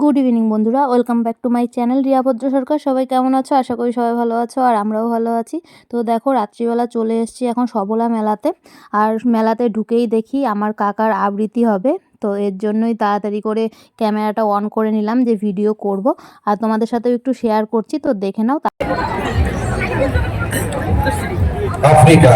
Good evening বন্ধুরা। Welcome back to my channel Riyabhadra Sarkar সবাই কেমন আছো? আশা করি সবাই ভালো আছো আর আমরাও ভালো আছি। তো দেখো রাত্রিবেলা চলে এসেছি এখন সবলা মেলাতে। আর মেলাতে ঢুকেই দেখি আমার কাকার আবৃত্তি হবে। তো এর জন্যই তাড়াতাড়ি করে ক্যামেরাটা অন করে নিলাম যে ভিডিও করব। আর তোমাদের সাথেও একটু শেয়ার করছি তো দেখে নাও। আফ্রিকা।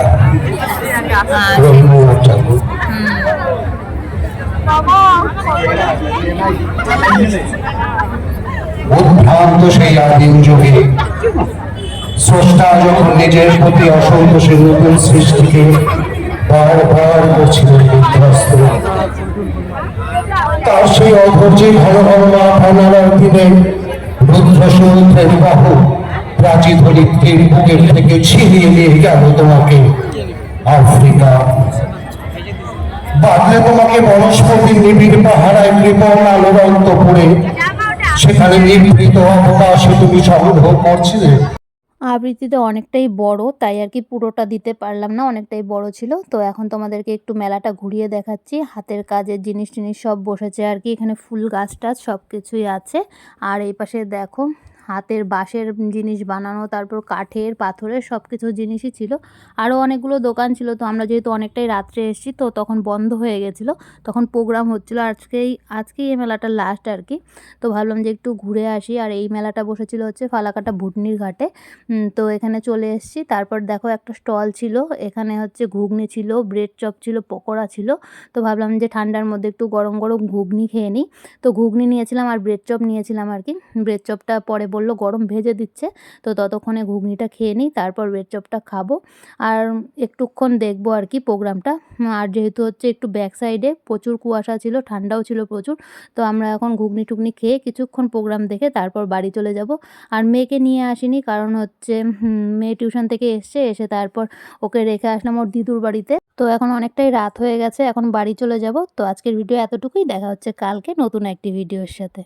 উদ্ভ্রান্ত সেই আদিম যুগে স্রষ্টা যখন নিজের প্রতি অসন্তোষের নতুন সৃষ্টিকে তার সেই অধৈর্যে ঘন ঘন মা ভাঙার দিনে রুদ্র সমুদ্রের বাহু প্রাচীন ধরিত্রীর বুকের থেকে ছিনিয়ে নিয়ে গেল তোমাকে, আফ্রিকা। বাদলে তোমাকে বনস্পতি নিবিড় পাহারায় কৃপণ আলোর অন্তপুরে সেখানে নিভৃত অবকাশে তুমি সংগ্রহ করছিলে। আবৃত্তিতে অনেকটাই বড়, তাই আর কি পুরোটা দিতে পারলাম না, অনেকটাই বড় ছিল। তো এখন তোমাদেরকে একটু মেলাটা ঘুরিয়ে দেখাচ্ছি। হাতের কাজের জিনিস টিনিস সব বসেছে আর কি, এখানে ফুল গাছ টাছ সব কিছুই আছে। আর এই পাশে দেখো হাতের বাঁশের জিনিস বানানো, তারপর কাঠের, পাথরের সব কিছু জিনিসই ছিল। আরও অনেকগুলো দোকান ছিল, তো আমরা যেহেতু অনেকটাই রাত্রে এসেছি, তো তখন বন্ধ হয়ে গেছিল। তখন প্রোগ্রাম হচ্ছিল, আজকেই আজকেই এই মেলাটা লাস্ট আর কি। তো ভাবলাম যে একটু ঘুরে আসি, আর এই মেলাটা বসেছিল হচ্ছে ফালাকাটা ভুটনির ঘাটে। তো এখানে চলে এসেছি, তারপর দেখো একটা স্টল ছিল, এখানে হচ্ছে ঘুগনি ছিল ব্রেড চপ ছিল, পকোড়া ছিল। তো ভাবলাম যে ঠান্ডার মধ্যে একটু গরম গরম ঘুগনি খেয়ে নিই। তো ঘুগনি নিয়েছিলাম আর ব্রেড চপ নিয়েছিলাম আর কি। ব্রেড চপটা পরে বলল, গরম ভেজে দিচ্ছে, তো ততক্ষণে ঘুগনিটা খেয়ে নিই, তারপর ব্রেড চপটা খাব। আর একটুক্ষণ দেখব আর কি প্রোগ্রামটা আর যেহেতু হচ্ছে একটু ব্যাক সাইডে প্রচুর কুয়াশা ছিল, ঠান্ডাও ছিল প্রচুর, তো আমরা এখন ঘুগনি টুগনি খেয়ে কিছুক্ষণ প্রোগ্রাম দেখে তারপর বাড়ি চলে যাব। আর মেয়েকে নিয়ে আসিনি কারণ হচ্ছে মেয়ে টিউশন থেকে এসছে, এসে তারপর ওকে রেখে আসলাম ওর দিদুর বাড়িতে। তো এখন অনেকটাই রাত হয়ে গেছে, এখন বাড়ি চলে যাব। তো আজকের ভিডিও এতটুকুই, দেখা হচ্ছে কালকে নতুন একটি ভিডিওর সাথে।